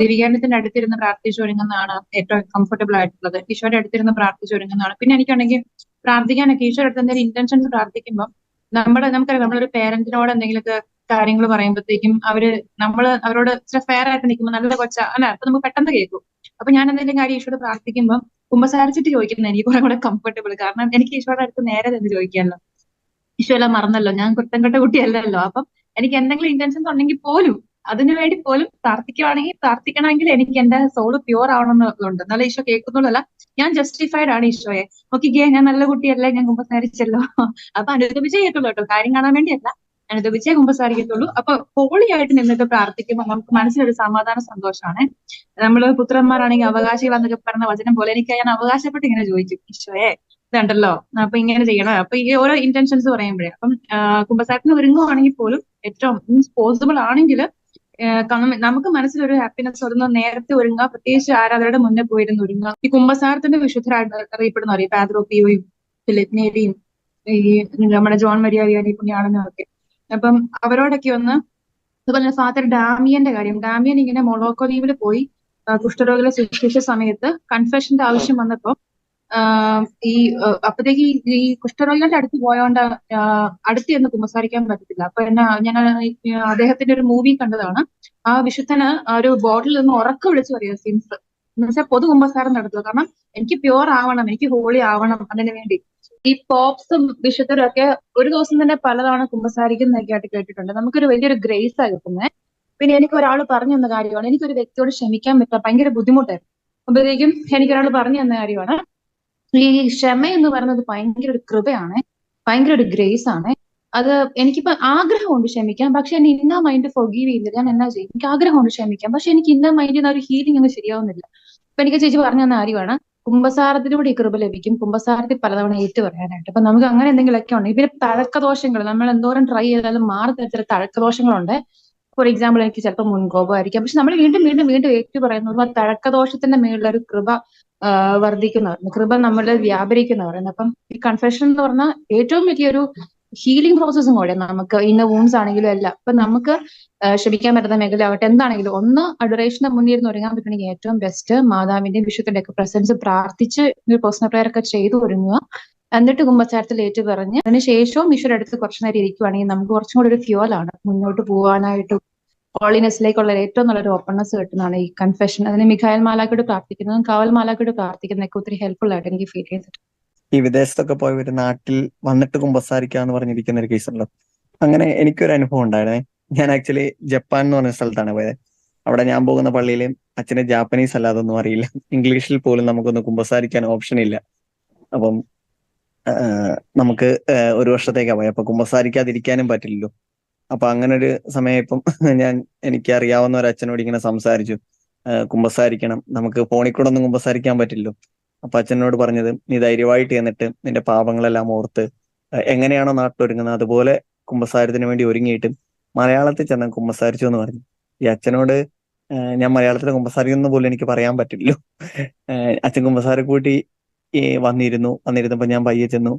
ദിവികാനത്തിന്റെ അടുത്തിരുന്ന് പ്രാർത്ഥിച്ചു ഒരുങ്ങുന്നതാണ് ഏറ്റവും കംഫർട്ടബിൾ ആയിട്ടുള്ളത്. ഈശോയുടെ അടുത്തിരുന്ന് പ്രാർത്ഥിച്ചു ഒരുങ്ങുന്നതാണ്. പിന്നെ എനിക്കാണെങ്കിൽ പ്രാർത്ഥിക്കാനൊക്കെ ഈശോയുടെ അടുത്ത് എന്തെങ്കിലും ഇന്റൻഷൻസ് പ്രാർത്ഥിക്കുമ്പോൾ നമ്മുടെ നമുക്കറിയാം നമ്മളൊരു പേരന്റിനോട് എന്തെങ്കിലുമൊക്കെ കാര്യങ്ങൾ പറയുമ്പോഴത്തേക്കും അവർ നമ്മൾ അവരോട് ഇച്ചിരി ഫെയർ ആയിട്ട് നിൽക്കുമ്പോൾ നല്ല കൊച്ച അല്ല അപ്പൊ നമുക്ക് പെട്ടെന്ന് കേൾക്കും. അപ്പൊ ഞാൻ എന്തെങ്കിലും കാര്യം ഈശോയോട് പ്രാർത്ഥിക്കുമ്പോൾ കുമ്പസാരിച്ചിട്ട് ചോദിക്കുന്നത് എനിക്ക് കുറെ കൂടെ കംഫർട്ടബിൾ കാരണം എനിക്ക് ഈശോയുടെ അടുത്ത് നേരെ തന്നെ ചോദിക്കാമല്ലോ. ഈശോ എല്ലാം മറന്നല്ലോ ഞാൻ കുറ്റം കെട്ട കുട്ടിയല്ലല്ലോ. അപ്പം എനിക്ക് എന്തെങ്കിലും ഇന്റൻഷൻസ് ഉണ്ടെങ്കിൽ പോലും അതിനു വേണ്ടി പോലും പ്രാർത്ഥിക്കുവാണെങ്കിൽ പ്രാർത്ഥിക്കണമെങ്കിൽ എനിക്ക് എന്റെ സോൾ പ്യുവർ ആവണമെന്നുണ്ട്. നല്ല ഈശോ കേൾക്കുന്നുള്ളല്ല ഞാൻ ജസ്റ്റിഫൈഡ് ആണ് ഈശോയെ. നോക്കിക്കേ ഞാൻ നല്ല കുട്ടിയല്ലേ? ഞാൻ കുമ്പസാരിച്ചല്ലോ. അപ്പൊ അനുദപിച്ചേ കേട്ടുള്ളൂ കേട്ടോ. കാര്യം കാണാൻ വേണ്ടിയല്ല. അനുദപിച്ചേ കുമ്പസാരിക്കത്തുള്ളൂ. അപ്പൊ ഹോളിയായിട്ട് നിന്നിട്ട് പ്രാർത്ഥിക്കുമ്പോൾ നമുക്ക് മനസ്സിലൊരു സമാധാന സന്തോഷമാണ് നമ്മൾ പുത്രന്മാരാണെങ്കിൽ അവകാശികളാന്നൊക്കെ പറഞ്ഞ വചനം പോലെ എനിക്ക് ഞാൻ അവകാശപ്പെട്ട് ഇങ്ങനെ ചോദിക്കും. ഈശോയെ ഇതുണ്ടല്ലോ. അപ്പൊ ഇങ്ങനെ ചെയ്യണം. അപ്പൊ ഈ ഓരോ ഇന്റൻഷൻസ് പറയുമ്പോഴേ അപ്പം കുമ്പസാരത്തിന് ഒരുങ്ങുവാണെങ്കിൽ പോലും ഏറ്റവും പോസിബിൾ ആണെങ്കിൽ നമുക്ക് മനസ്സിൽ ഒരു ഹാപ്പിനെസ് വരുന്ന. നേരത്തെ ഒരുങ്ങുക. പ്രത്യേകിച്ച് ആരാധകരുടെ മുന്നേ പോയിരുന്ന് ഒരുങ്ങുക. ഈ കുംഭസാരത്തിന്റെ വിശുദ്ധരായിട്ട് അറിയപ്പെടുന്ന അറിയാം പാദ്രോപ്പിയോയും ഫിലിപ്നേരിയും ഈ നമ്മുടെ ജോൺ മരിയ വിയാനി പുണ്യാളനും ഒക്കെ അപ്പം അവരോടൊക്കെ ഒന്ന് അതുപോലെ ഫാദർ ഡാമിയന്റെ കാര്യം. ഡാമിയൻ ഇങ്ങനെ മൊളോക്കോ ദ്വീപിൽ പോയി കുഷ്ഠരോഗികളെ ശുശ്രൂഷിച്ച സമയത്ത് കൺഫെഷന്റെ ആവശ്യം വന്നപ്പോ ഈ അപ്പത്തേക്ക് ഈ കുഷ്ഠരോഗികളുടെ അടുത്ത് പോയോണ്ട് അടുത്ത് ചെന്ന് കുമ്പസാരിക്കാൻ പറ്റത്തില്ല. അപ്പൊ എന്നെ ഞാൻ അദ്ദേഹത്തിന്റെ ഒരു മൂവി കണ്ടതാണ്. ആ വിശുദ്ധന് ഒരു ബോട്ടിൽ നിന്ന് ഉറക്കം വിളിച്ചു പറയുക സിംസ്. എന്ന് വെച്ചാൽ പൊതു കുമ്പസാരം നടത്തുക. കാരണം എനിക്ക് പ്യുവർ ആവണം എനിക്ക് ഹോളി ആവണം അതിനു വേണ്ടി. ഈ പോപ്സും വിശുദ്ധരും ഒക്കെ ഒരു ദിവസം തന്നെ പലതവണ കുമ്പസാരിക്കുന്നൊക്കെ ആയിട്ട് കേട്ടിട്ടുണ്ട്. നമുക്കൊരു വലിയൊരു ഗ്രേസ് ആ കിട്ടുന്നത് പിന്നെ എനിക്ക് ഒരാൾ പറഞ്ഞു തന്ന കാര്യമാണ്. എനിക്കൊരു വ്യക്തിയോട് ക്ഷമിക്കാൻ പറ്റാൻ ഭയങ്കര ബുദ്ധിമുട്ടായിരുന്നു. അപ്പോഴത്തേക്കും എനിക്കൊരാൾ പറഞ്ഞു തന്ന കാര്യമാണ്. ഈ ക്ഷമ എന്ന് പറയുന്നത് ഭയങ്കര ഒരു കൃപയാണ് ഭയങ്കര ഒരു ഗ്രേസ് ആണ് അത് എനിക്കിപ്പോ ആഗ്രഹമുണ്ട് ക്ഷമിക്കാൻ പക്ഷെ എന്നെ ഇന്ന മൈൻഡ് ഫൊഗീവ് ചെയ്യില്ല. ഞാൻ എന്നാ ചെയ്യും? എനിക്ക് ആഗ്രഹമുണ്ട് ക്ഷമിക്കാൻ പക്ഷെ എനിക്ക് ഇന്ന മൈൻഡിൽ നിന്ന് ഒരു ഹീലിംഗ് അങ്ങ് ശരിയാവുന്നില്ല. അപ്പൊ എനിക്ക് ചേച്ചി പറഞ്ഞു തന്ന കാര്യമാണ് കുംഭസാരത്തിലൂടെ ഈ കൃപ ലഭിക്കും. കുംഭസാരത്തിൽ പലതവണ ഏറ്റു പറയാനായിട്ട്. അപ്പൊ നമുക്ക് അങ്ങനെ എന്തെങ്കിലുമൊക്കെ ഉണ്ട്. പിന്നെ തഴക്കദോഷങ്ങൾ നമ്മൾ എന്തോരം ട്രൈ ചെയ്താലും മാറി ചില തഴക്കദോഷങ്ങളുണ്ട്. ഫോർ എക്സാമ്പിൾ എനിക്ക് ചിലപ്പോൾ മുൻകോപമായിരിക്കാം. പക്ഷെ നമ്മൾ വീണ്ടും വീണ്ടും വീണ്ടും ഏറ്റു പറയുന്നത് ആ തഴക്കദോഷത്തിന്റെ മേലുള്ള ഒരു കൃപ വർദ്ധിക്കുന്ന കൃപ നമ്മളിൽ വ്യാപരിക്കുന്നവർ. അപ്പം ഈ കൺഫെഷൻ എന്ന് പറഞ്ഞാൽ ഏറ്റവും വലിയൊരു ഹീലിംഗ് പ്രോസസ്സും കൂടെ നമുക്ക് ഇന്ന വൂൺസ് ആണെങ്കിലും എല്ലാം. അപ്പൊ നമുക്ക് ക്ഷമിക്കാൻ പറ്റുന്ന മേഖല ആവട്ടെ എന്താണെങ്കിലും ഒന്ന് അഡറേഷന്റെ മുന്നിൽ ഇരുന്ന് ഒരുങ്ങാൻ പറ്റണമെങ്കിൽ ഏറ്റവും ബെസ്റ്റ് മാതാവിന്റെയും വിശുദ്ധന്റെ ഒക്കെ പ്രസൻസ് പ്രാർത്ഥിച്ച് പേഴ്സണൽ പ്രയർ ഒക്കെ ചെയ്തു ഒരുങ്ങുക. എന്നിട്ട് കുമ്പച്ചാരത്തിൽ ഏറ്റു പറഞ്ഞ് അതിനുശേഷവും ഈശ്വരടുത്ത് കുറച്ചു നേരം ഇരിക്കുവാണെങ്കിൽ നമുക്ക് കുറച്ചും കൂടി ഒരു ഫ്യൂലാണ് മുന്നോട്ട് പോകാനായിട്ടും ഹോളിനെസ്സിലേക്കുള്ള ഏറ്റവും നല്ലൊരു ഓപ്പൺനെസ് കിട്ടുന്നതാണ് ഈ കൺഫെഷൻ അതിന് മിഖായൽ മാലാക്കോട് പ്രാർത്ഥിക്കുന്നതും കാവൽ മാലാക്കോട് പ്രാർത്ഥിക്കുന്നതൊക്കെ ഒത്തിരി ഹെൽപ്ഫുൾ ആയിട്ട് എനിക്ക് ഫീൽ ചെയ്തിട്ടുണ്ട്. ഈ വിദേശത്തൊക്കെ പോയി ഒരു നാട്ടിൽ വന്നിട്ട് കുമ്പസാരിക്കുക എന്ന് പറഞ്ഞിരിക്കുന്ന ഒരു കേസുണ്ടല്ലോ അങ്ങനെ എനിക്കൊരു അനുഭവം ഉണ്ടായിരുന്നേ. ഞാൻ ആക്ച്വലി ജപ്പാൻ എന്ന് പറഞ്ഞ സ്ഥലത്താണ് പോയത്. അവിടെ ഞാൻ പോകുന്ന പള്ളിയിൽ അച്ഛനെ ജാപ്പനീസ് അല്ലാതൊന്നും അറിയില്ല. ഇംഗ്ലീഷിൽ പോലും നമുക്കൊന്ന് കുമ്പസാരിക്കാൻ ഓപ്ഷൻ ഇല്ല. അപ്പം നമുക്ക് ഒരു വർഷത്തേക്കാ പോയി. അപ്പൊ കുമ്പസാരിക്കാതിരിക്കാനും പറ്റില്ലല്ലോ. അപ്പൊ അങ്ങനെ ഒരു സമയം ഇപ്പം ഞാൻ എനിക്ക് അറിയാവുന്ന ഒരു അച്ഛനോട് ഇങ്ങനെ സംസാരിച്ചു. കുമ്പസാരിക്കണം. നമുക്ക് ഫോണിൽ കൂടെ ഒന്നും കുമ്പസാരിക്കാൻ പറ്റില്ലോ അപ്പൊ അച്ഛനോട് പറഞ്ഞത് നീ ധൈര്യമായിട്ട് എന്നിട്ട് നിന്റെ പാപങ്ങളെല്ലാം ഓർത്ത് എങ്ങനെയാണോ നാട്ടിലൊരുങ്ങുന്നത് അതുപോലെ കുമ്പസാരത്തിന് വേണ്ടി ഒരുങ്ങിയിട്ട് മലയാളത്തിൽ ചെന്ന് കുമ്പസാരിച്ചു എന്ന് പറഞ്ഞു. ഈ അച്ഛനോട് ഞാൻ മലയാളത്തിൽ കുമ്പസാരിക്കുന്ന പോലും എനിക്ക് പറയാൻ പറ്റില്ലല്ലോ. അച്ഛൻ കുമ്പസാര കൂട്ടി വന്നിരുന്നു. വന്നിരുന്നപ്പോ ഞാൻ പയ്യെ ചെന്നു.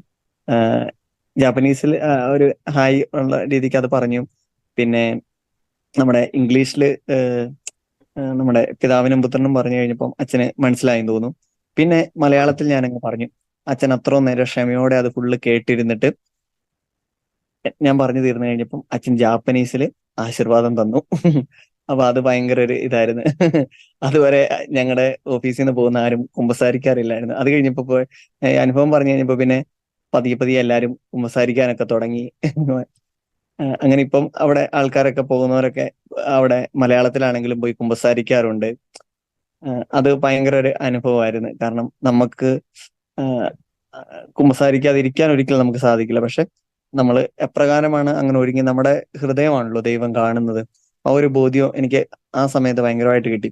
ജാപ്പനീസിൽ ഒരു ഹായ് ഉള്ള രീതിക്ക് അത് പറഞ്ഞു. പിന്നെ നമ്മുടെ ഇംഗ്ലീഷിൽ നമ്മുടെ പിതാവിനും പുത്രനും പറഞ്ഞു കഴിഞ്ഞപ്പം അച്ഛന് മനസ്സിലായെന്ന് തോന്നും പിന്നെ മലയാളത്തിൽ ഞാൻ അങ്ങ് പറഞ്ഞു. അച്ഛൻ അത്ര നേരം ക്ഷമയോടെ അത് ഫുള്ള് കേട്ടിരുന്നിട്ട് ഞാൻ പറഞ്ഞു തീർന്നു കഴിഞ്ഞപ്പം അച്ഛൻ ജാപ്പനീസിൽ ആശീർവാദം തന്നു. അപ്പൊ അത് ഭയങ്കര ഒരു ഇതായിരുന്നു. അതുവരെ ഞങ്ങളുടെ ഓഫീസിൽ നിന്ന് പോകുന്ന ആരും കുമ്പസാരിക്കാറില്ലായിരുന്നു. അത് കഴിഞ്ഞപ്പോ അനുഭവം പറഞ്ഞു കഴിഞ്ഞപ്പോ പിന്നെ പതിയെ പതിയെ എല്ലാരും സംസാരിക്കാനൊക്കെ തുടങ്ങി. അങ്ങനെ ഇപ്പം അവിടെ ആൾക്കാരൊക്കെ പോകുന്നവരൊക്കെ അവിടെ മലയാളത്തിലാണെങ്കിലും പോയി കുമ്പസാരിക്കാറുണ്ട് അത് ഭയങ്കര ഒരു അനുഭവമായിരുന്നു. കാരണം നമുക്ക് കുമ്പസാരിക്കാതിരിക്കാൻ ഒരിക്കലും നമുക്ക് സാധിക്കില്ല. പക്ഷെ നമ്മൾ എപ്രകാരമാണ് അങ്ങനെ ഒരുങ്ങി നമ്മുടെ ഹൃദയമാണല്ലോ ദൈവം കാണുന്നത്. ആ ഒരു ബോധ്യം എനിക്ക് ആ സമയത്ത് ഭയങ്കരമായിട്ട് കിട്ടി.